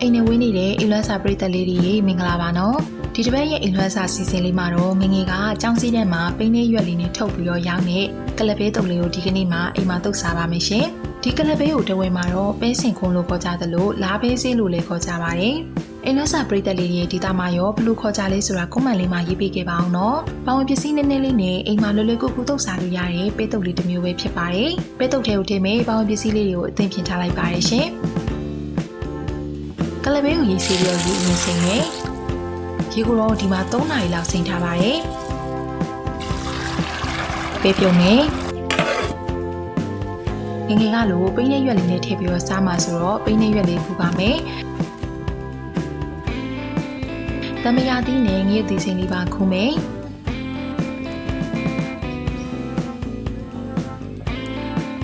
အိမ်နေဝင်းနေတဲ့အိမ်လွှမ်းစာပရိသတ်လေးတွေမင်္ဂလာပါနော်ဒီတစ်ပတ်ရဲ့အိမ်လွှမ်းစာစီစဉ်လေးမှာတော့ငငယ်ကအကြောင်းစည်းထဲမှာပိန်းနေရွက်လေးနဲ့ထုတ်ပြီးတော့ရောင်းတဲ့ကလပ်ဘေးတုပ်လေးကိုဒီကနေ့မှအိမ်မှာတုပ်စားပါမယ်ရှင်ဒီကလပ်ဘေးကိုတဝဲမှာတော့ပဲစင်ခုံလို့ခေါ်ကြသလိုလားဘေးဆေးလို့လည်းခေါ်ကြပါတယ်အိမ်လွှမ်းစာပရိသတ်လေးတွေဒီတာမှာရောဘလို့ခေါ်ကြလဲဆိုတာကွန်မန့်လေးမှာရေးပေးခဲ့ပါအောင်နော်။ပေါဝင်ပစ္စည်းနည်းနည်းလေးနဲ့အိမ်မှာလွယ်လွယ်ကူကူတုပ်စားလို့ရတဲ့ပဲတုပ်လေးတစ်မျိုးပဲဖြစ်ပါတယ်။ပဲတုပ်ထဲကိုထည့်မယ်ပေါဝင်ပစ္စည်းလေးတွေကိုအသင်ပြင်ထားလိုက်ပါတယ်ရှင်။က လဘေးကိုရေးစီပြီးတော့ရေးအရင်စိမ့်မယ်။ရေကိုတော့ဒီမှာ3နာရီလောက်စိမ့်ထားပါတယ်။ပဲပြုံမယ်။ငငယ်ကလိုပိန်းနဲ့ရွက်လေးနဲ့ထည့်ပြီးတော့စားမှာဆိုတော့ပိန်းနဲ့ရွက်လေးပူပါမယ်။တမယာသီးနဲ့ငရုတ်သီးစိမ်းလေးပါခုမယ်။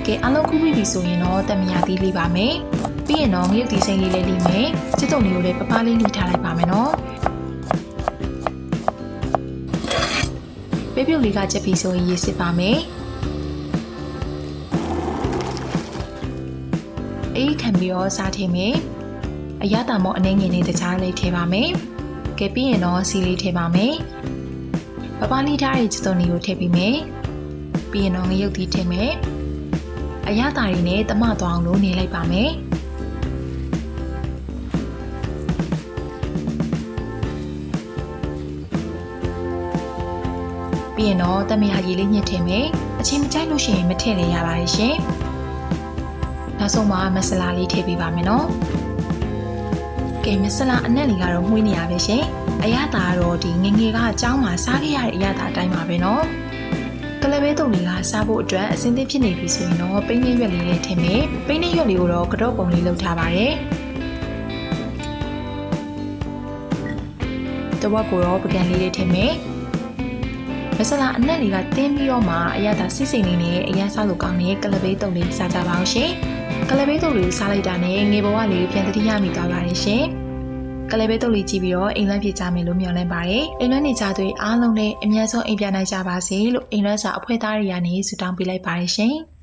ကဲအလုံးခုပြီးပြီဆိုရင်တော့တမယာသီးလေးပါမယ်။ ပြီးရင်တော့ငရုတ်သီးစိမ်းလေးလေးလိမ့်မယ်။စစ်တုံလေးကိုလည်းပပလေးလိထားလိုက်ပါမယ်နော်။ပေးပြုတ်လေးကချက်ပြီးဆိုရင်ရေးစစ်ပါမယ်။အေးခံပြီးတော့စားထည့်မယ်။အရသာမောအနေငယ်လေးတခြားလေးထည့်ပါမယ်။ကဲပြီးရင်တော့စီလေးထည့်ပါမယ်။ပပလေးထားတဲ့ချစ်တုံလေးကိုထည့်ပြီးမယ်။ပြီးရင်တော့ငရုတ်သီးထည့်မယ်။အရသာတွေနဲ့တမသွားအောင်လို့နေလိုက်ပါမယ်။ ပြီးရင်တော့တမယာကြီးလေးညှစ်ထည့်မယ်အချင်းမကြိုက်လို့ရှိရင်မထည့်လည်းရပါတယ်ရှင်နောက်ဆုံးမှာမဆလာလေးထည့်ပေးပါမယ်နော်ကဲမဆလာအနက်လေးကတော့မှုန်းနေရပဲရှင်အရသာကတော့ဒီငငယ်ကအကြောင်းမှာစားခဲ့ရတဲ့အရသာအတိုင်းပါပဲနော်ကလပဲတုံလေးကစားဖို့အတွက်အစင်းသင့်ဖြစ်နေပြီဆိုရင်တော့ပိန်းလေးရွက်လေးနဲ့ထည့်မယ်ပိန်းလေးရွက်လေးကိုတော့ကတော့ပုံလေးလုပ်ထားပါတယ်တဝက်ကိုတော့ပကံလေးတွေထည့်မယ် မဆလာအနက်လေးကတင်းပြီးတော့မှအရသာစစ်စိမ်လေးနဲ့အရန်စားလို့ကောင်းတဲ့ကလဘေးတုံလေးစားကြပါအောင်ရှင်။ကလဘေးတုံလေးစားလိုက်တာနဲ့ငေဘဝလေးပြန်တတိယမိသွားပါတယ်ရှင်။ကလေးပဲတုတ်လေးကြည့်ပြီးတော့အိမ်လွှမ်းဖြစ်ကြမယ်လို့မျှော်လင့်ပါတယ်။အိမ်လွှမ်းနေကြသူအားလုံးလည်းအများဆုံးအိမ်ပြန်နိုင်ကြပါစေလို့အိမ်လွှမ်းစာအဖွဲ့သားတွေကနေဆုတောင်းပေးလိုက်ပါတယ်ရှင်။